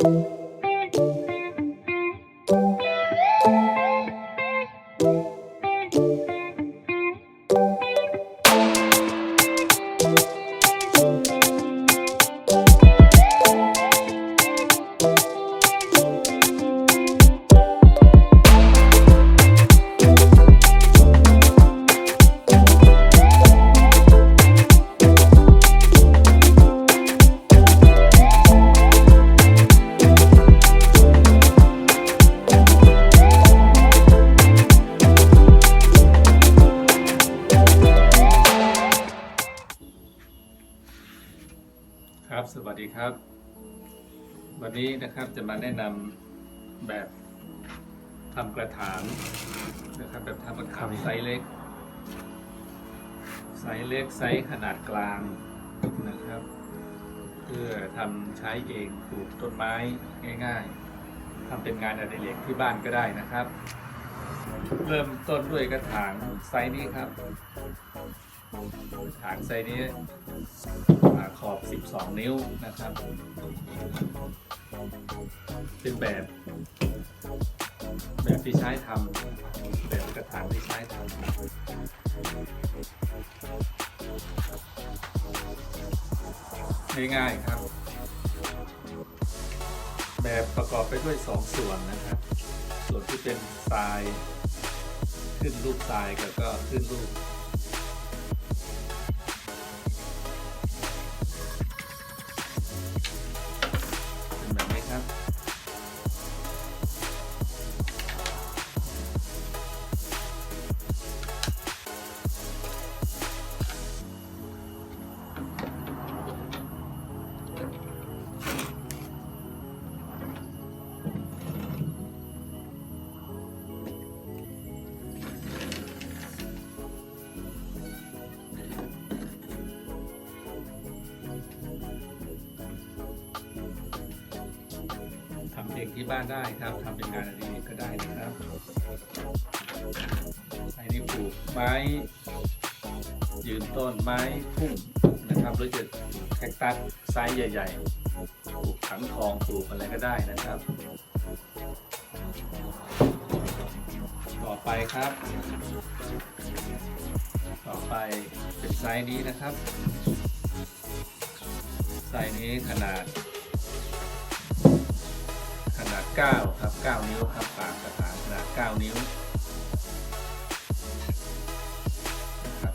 ค สวัสดีครับ วันนี้นะครับจะมาแนะนำแบบทำกระถางนะครับแบบทำกระถางไซส์เล็ก ไซส์เล็กไซส์ขนาดกลางนะครับ เพื่อทำใช้เองปลูกต้นไม้ง่ายๆทำเป็นงานอดิเรกที่บ้านก็ได้นะครับ เริ่มต้นด้วยกระถางไซส์นี้ครับ กระถางไซนี้อ่าขอบ 12 นิ้วนะครับเป็นแบบ แบบที่ใช้ทำแบบกระถางที่ใช้ทำง่ายๆครับ แบบประกอบไปด้วย 2 ส่วนนะครับ ส่วนที่เป็นทราย ขึ้นรูปทรายกับก็ขึ้นรูป บ้านได้ครับทำเป็นงานอดิเรกก็ได้นะครับอันนี้ปลูกไม้ยืนต้นไม้พุ่งนะครับหรือจะแคคตัสไซส์ใหญ่ ๆ ปลูกถังทองปลูกอะไรก็ได้นะครับ ต่อไปครับ ต่อไปเป็นไซส์นี้นะครับ ไซส์นี้ขนาด นาด 9 ครับ 9 นิ้วครับปากกระถางขนาด 9 นิ้วนะครับ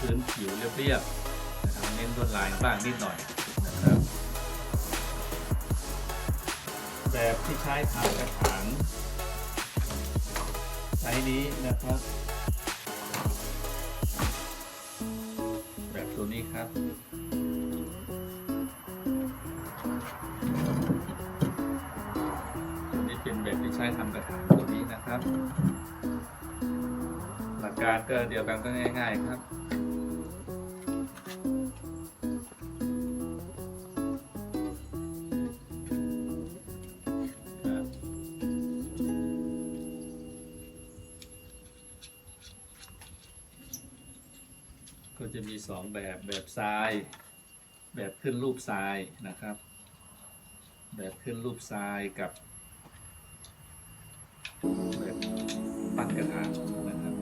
พื้นผิวเรียบๆนะครับเน้นลวดลายบ้างนิดหน่อยนะครับ แบบที่ใช้ทำกระถางไซส์นี้นะครับแบบ นะครับ หลักการก็เดียวกันก็ง่าย ๆครับก็จะมีสองแบบแบบทราย แบบขึ้นรูปทรายนะครับ แบบขึ้นรูปทรายกับ ปั้นกระถางนะครับ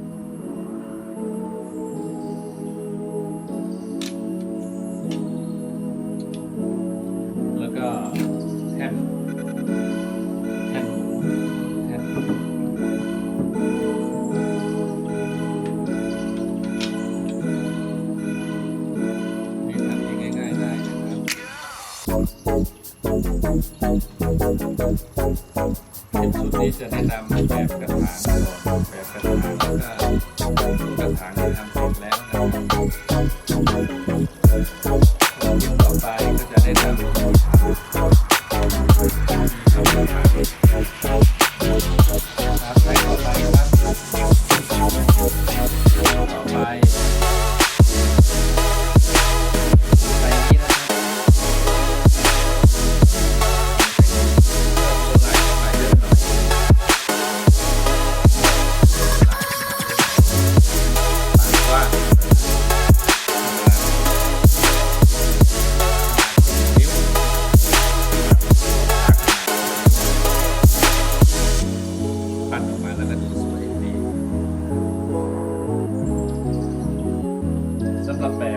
แล้วก็แท่นแท่นแท่นนี่ทำง่ายๆได้นะครับเป็นสูตรนี้จะแนะนำ café.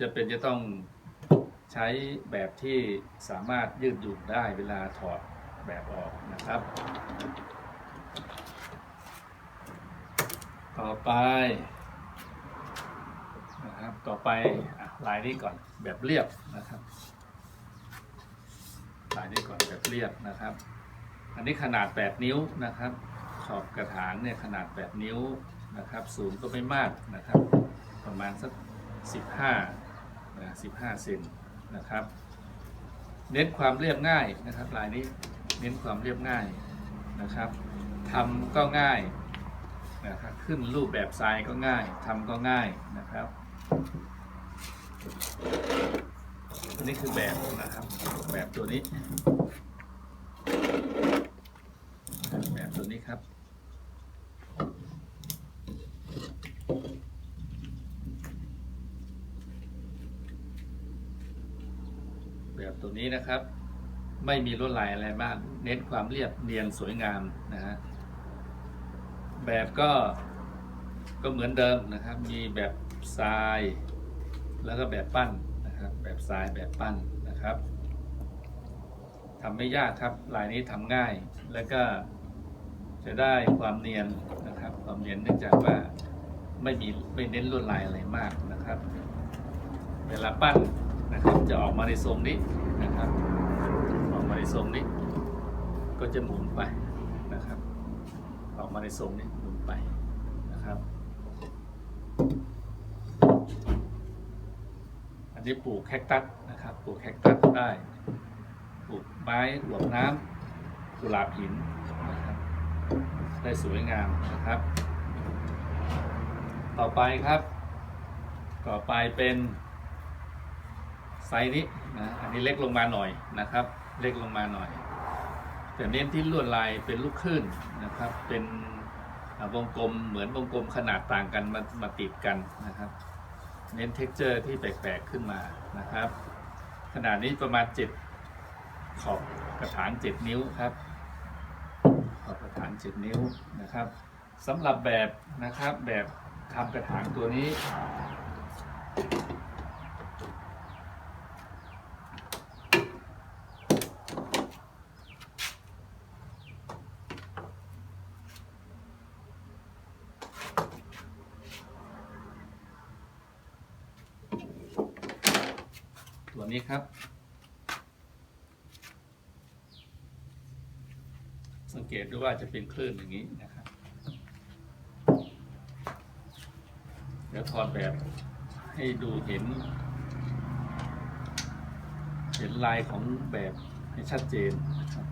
จะเป็นจะต้องใช้แบบที่สามารถยืดหยุ่นได้เวลาถอดแบบออกนะครับ ต่อไปนะครับต่อไปอลายนี้ก่อนแบบเรียบนะครับลายนี้ก่อนแบบเรียบนะครับ อันนี้ขนาด 8 นิ้วนะครับ ขอบกระถางเนี่ยขนาด 8 นิ้วนะครับ สูงก็ไม่มากนะครับ ประมาณสัก 15 นะ15 เซนนะครับ เน้นความเรียบง่ายนะครับลายนี้เน้นความเรียบง่ายนะครับทำก็ง่ายนะครับขึ้นรูปแบบทรายก็ง่ายทำก็ง่ายนะครับอันนี้คือแบบนะครับแบบตัวนี้ แบบตัวนี้ครับ แบบ ตัวนี้นะครับ ไม่มีลวดลายอะไรมาก เน้นความเรียบเนียนสวยงามนะฮะแบบก็ก็เหมือนเดิมนะครับ มีแบบทราย แล้วก็แบบปั้นนะครับ แบบทรายแบบปั้นนะครับทำไม่ยากครับลายนี้ทำง่ายแล้วก็จะได้ความเนียนนะครับ ความเนียนเนื่องจากว่าไม่มีไม่เน้นลวดลายอะไรมากนะครับ เวลาปั้นนะครับจะออกมาในทรงนี้ นะครับออกมาในทรงนี้ ก็จะหมุนไปนะครับ ออกมาในทรงนี้หมุนไปนะครับ อันนี้ปลูกแคคตัสนะครับ ปลูกแคคตัสได้ ปลูกไม้หลวงน้ำกุหลาบหินนะครับได้สวยงามนะครับ ต่อไปครับ ต่อไปเป็นไซส์นี้ นะอันนี้เล็กลงมาหน่อยนะครับ เล็กลงมาหน่อย แต่เน้นที่ลวดลายเป็นลูกคลื่นนะครับ เป็นวงกลมเหมือนวงกลมขนาดต่างกันมามาติดกันนะครับ เน้นเท็กเจอร์ที่แปลกๆขึ้นมานะครับ ขนาดนี้ประมาณ 7 ขอบกระถาง 7 นิ้วครับ ขอบกระถาง 7 นิ้วนะครับสำหรับแบบนะครับแบบทำกระถางตัวนี้ สังเกตดูว่าจะเป็นคลื่นอย่างนี้นะครับ เดี๋ยวถอดแบบให้ดูเห็น เห็นลายของแบบให้ชัดเจนนะครับ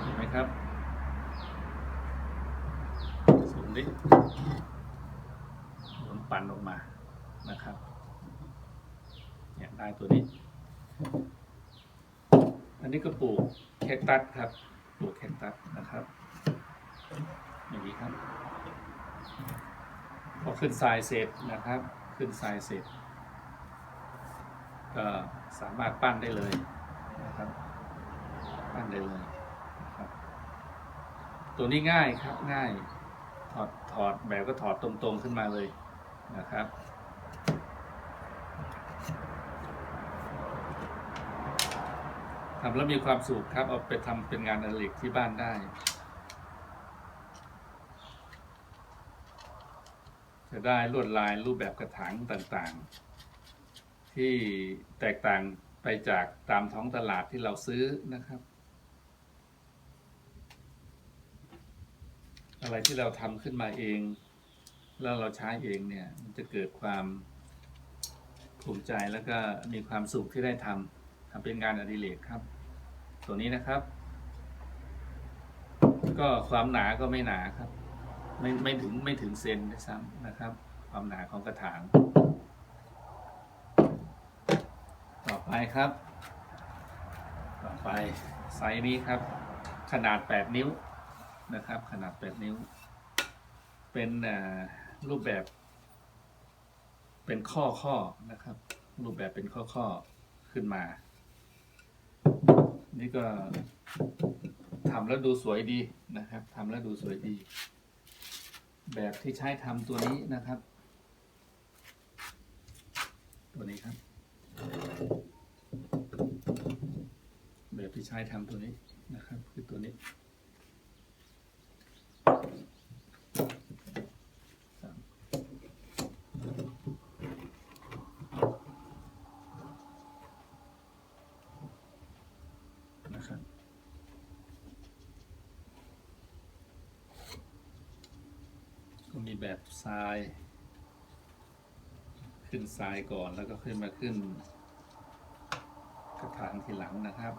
เห็นไหมครับสูงดิ หมุนปั่นออกมานะครับ เนี่ยได้ตัวนี้ อันนี้ก็ปลูกแคคตัสครับูแคคตัสนะครับ อย่างนี้ครับพอขึ้นทรายเสร็จนะครับ ขึ้นทรายเสร็จ ก็สามารถปั้นได้เลยนะครับ ปั้นได้เลยนะครับ ตัวนี้ง่ายครับง่าย ถอดถอดแบบก็ถอดตรงๆขึ้นมาเลยนะครับ ทำแล้วมีความสุขครับ เอาไปทำเป็นงานอดิเรกที่บ้านได้ จะได้ลวดลายรูปแบบกระถางต่างๆ ที่แตกต่างไปจากตามท้องตลาดที่เราซื้อนะครับ อะไรที่เราทำขึ้นมาเอง แล้วเราใช้เองเนี่ย มันจะเกิดความภูมิใจแล้วก็มีความสุขที่ได้ทำ ทำเป็นงานอดิเรกครับ ตัวนี้นะครับ ก็ความหนาก็ไม่หนาครับ ไม่ไม่ถึงไม่ถึงเซนด้วยซ้ำนะครับ ความหนาของกระถาง ต่อไปครับ ต่อไปไซส์นี้ครับ ขนาด 8 นิ้วนะครับ ขนาด 8 นิ้ว เป็นรูปแบบเป็นข้อข้อนะครับ รูปแบบเป็นข้อข้อขึ้นมา นี่ก็ทำแล้วดูสวยดีนะครับทำแล้วดูสวยดี แบบที่ใช้ทำตัวนี้นะครับ ตัวนี้ครับ แบบที่ใช้ทำตัวนี้นะครับ คือตัวนี้สาม นะครับก็มีแบบทราย ขึ้นทรายก่อนแล้วก็ขึ้นมาขึ้น กระถางทีหลังนะครับ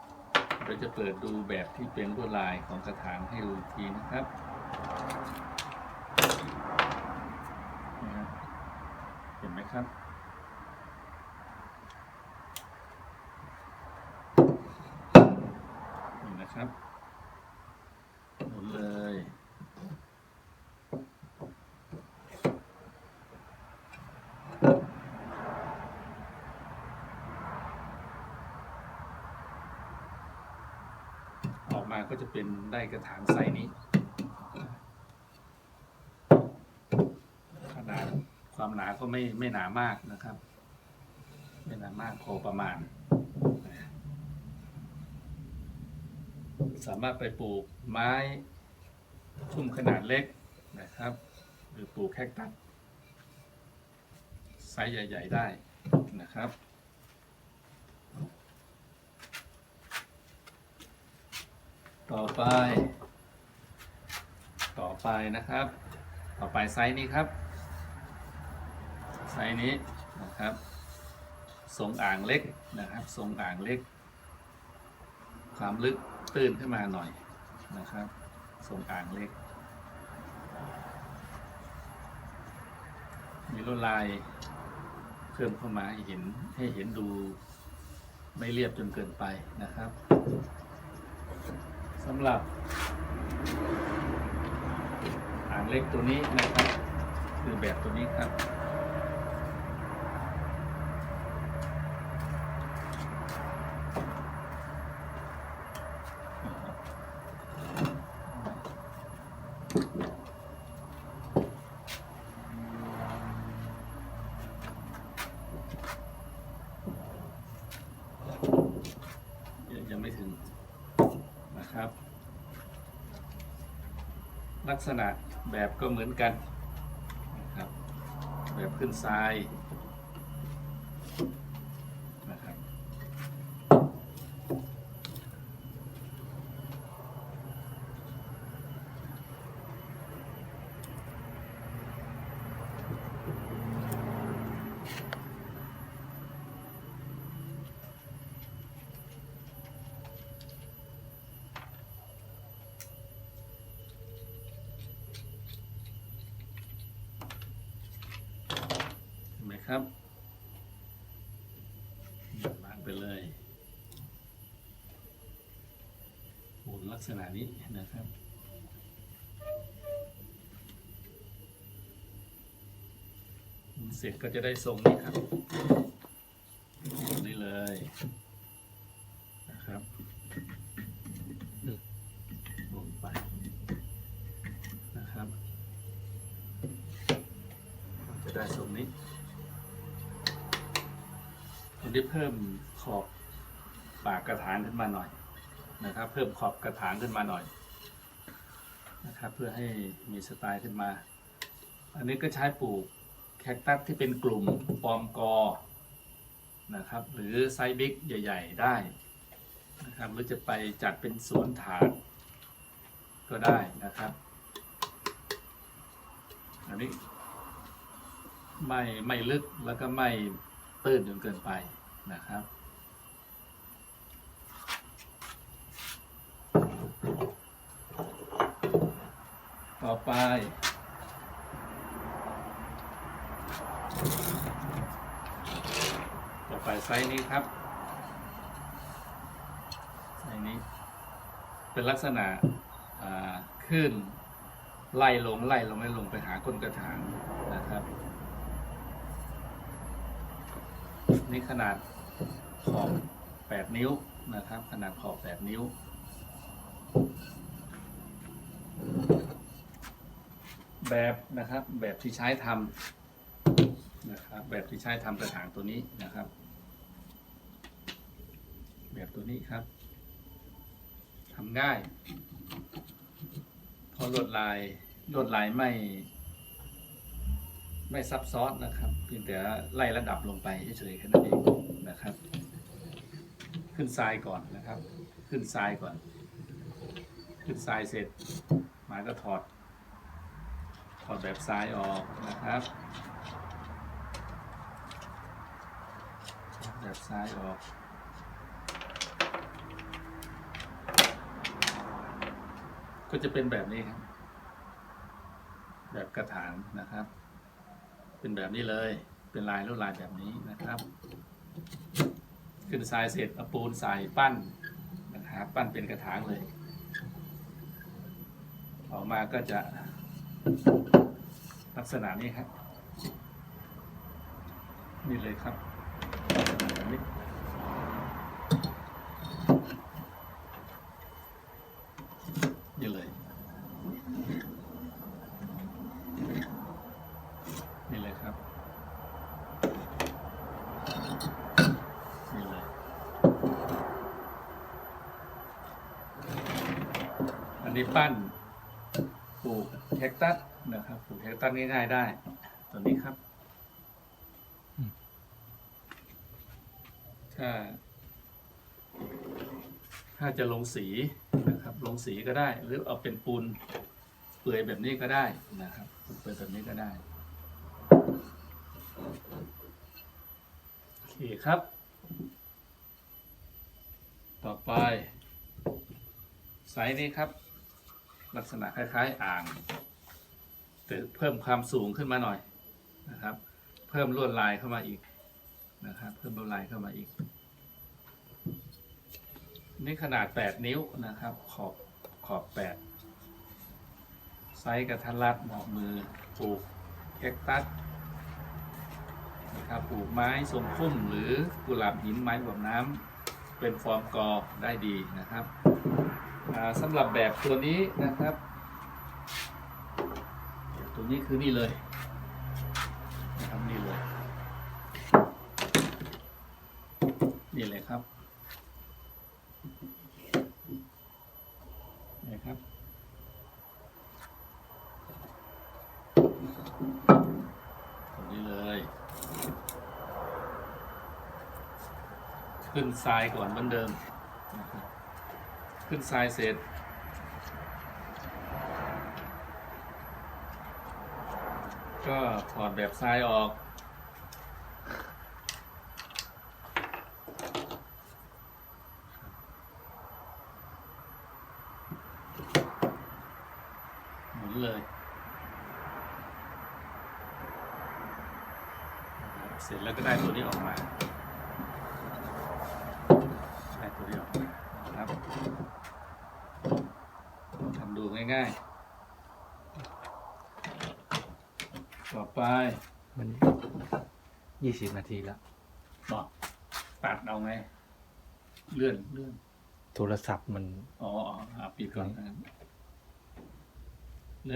เราจะเปิดดูแบบที่เป็นลวดลายของกระถางให้ดูทีนะครับเห็นไหมครับ นี่นะครับหมุนเลย ออ ก็จะเป็นได้กระถางไซส์นี้ ขนาดความหนาก็ไม่ไม่หนามากนะครับ ไม่หนามากพอประมาณ สามารถไปปลูกไม้ชุ่มขนาดเล็กนะครับ หรือปลูกแคคตัสไซส์ใหญ่ ๆ ได้นะครับ ต่อไป ต่อไปนะครับ ต่อไปไซส์นี้ครับ ไซส์นี้นะครับทรงอ่างเล็กนะครับทรงอ่างเล็ก ความลึกตื้นขึ้นมาหน่อยนะครับทรงอ่างเล็ก มีลวดลายเพิ่มเข้ามาให้เห็นให้เห็นดูไม่เรียบจนเกินไปนะครับ สำหรับอ่างเล็กตัวนี้นะครับ คือแบบตัวนี้ครับ ยังยังไม่ถึงนะครับ ลักษณะแบบก็เหมือนกันนะครับแบบขึ้นทราย ลักษณะนี้นะครับ เสร็จก็จะได้ทรงนี้ครับนี่เลยนะครับลงไปนะครับ จะได้ทรงนี้ผมได้เพิ่มขอบปากกระถางขึ้นมาหน่อย นะครับ เพิ่มขอบกระถางขึ้นมาหน่อยนะครับเพื่อให้มีสไตล์ขึ้นมา อันนี้ก็ใช้ปลูกแคคตัสที่เป็นกลุ่มปอมกอนะครับหรือไซส์บิ๊กใหญ่ ๆ ได้นะครับหรือจะไปจัดเป็นสวนถาดก็ได้นะครับอันนี้ไม่ไม่ลึกแล้วก็ไม่ตื้นจนเกินไปนะครับ ไป ต่อไปไซส์นี้ครับไซส์นี้ เป็นลักษณะขึ้นไล่ลงไล่ลงไล่ลงไปหาก้นกระถางนะครับ นี่ขนาดขอบ 8 นิ้วนะครับ ขนาดขอบ 8 นิ้ว แบบนะครับแบบที่ใช้ทำนะครับแบบที่ใช้ทำกระถางตัวนี้นะครับ แบบตัวนี้ครับทำง่ายเพราะลวดลายลวดลายไม่ ไม่ซับซ้อนนะครับ เพียงแต่ไล่ระดับลงไปเฉยๆแค่นั้นเองนะครับ ขึ้นทรายก่อนนะครับ ขึ้นทรายก่อน ขึ้นทรายเสร็จหมาก็ถอด ถอดแบบทรายออกนะครับแบบทรายออกก็จะเป็นแบบนี้ครับ แบบกระถางนะครับ เป็นแบบนี้เลย เป็นลายลวดลายแบบนี้นะครับ ขึ้นทรายเสร็จเอาปูนใส่ปั้นนะครับปั้นเป็นกระถางเลย ออกมาก็จะ ลักษณะนี้ครับนี่เลยครับลักษณะแบบนี้นี่เลยนี่เลยครับนี่เลยอันนี้ปั้นปลูกแคคตัสนะครับ ปลูกแคคตัสง่ายๆได้ ตัวนี้ครับถ้าถ้าจะลงสีนะครับ ลงสีก็ได้ หรือเอาเป็นปูนเปื่อยแบบนี้ก็ได้นะครับปูนเปื่อยแบบนี้ก็ได้โอเคครับ ต่อไปไซส์นี้ครับ ลักษณะคล้าย ๆ อ่างแต่ เพิ่มความสูงขึ้นมาหน่อยนะครับ เพิ่มลวดลายเข้ามาอีกนะครับเพิ่มลวดลายเข้ามาอีก นี่ขนาด 8 นิ้วนะครับ ขอบขอบ 8 ไซส์กระทัดรัดเหมาะมือปลูกแคคตัสนะครับปลูกไม้ทรงพุ่มหรือกุหลาบหินไม้แบบน้ำเป็นฟอร์มกอได้ดีนะครับสำหรับแบบตัวนี้นะครับ ตัวนี้คือนี่เลยนะครับนี่เลย นี่เลยครับนี่ครับตัวนี้เลย ขึ้นทรายก่อนเหมือนเดิม ขึ้นทรายเสร็จ ก็ถอดแบบทรายออก หมุนเลย เสร็จแล้วก็ได้ตัวนี้ออกมา ได้ตัวนี้ออกมานะครับทำดูง่ายๆ ต่อ ไปมันยี่สิบนาทีแล้ว บอกตัดเอาไง เลื่อนเลื่อน โทรศัพท์มัน อ๋ออ๋ออะปิดก่อนนะครับ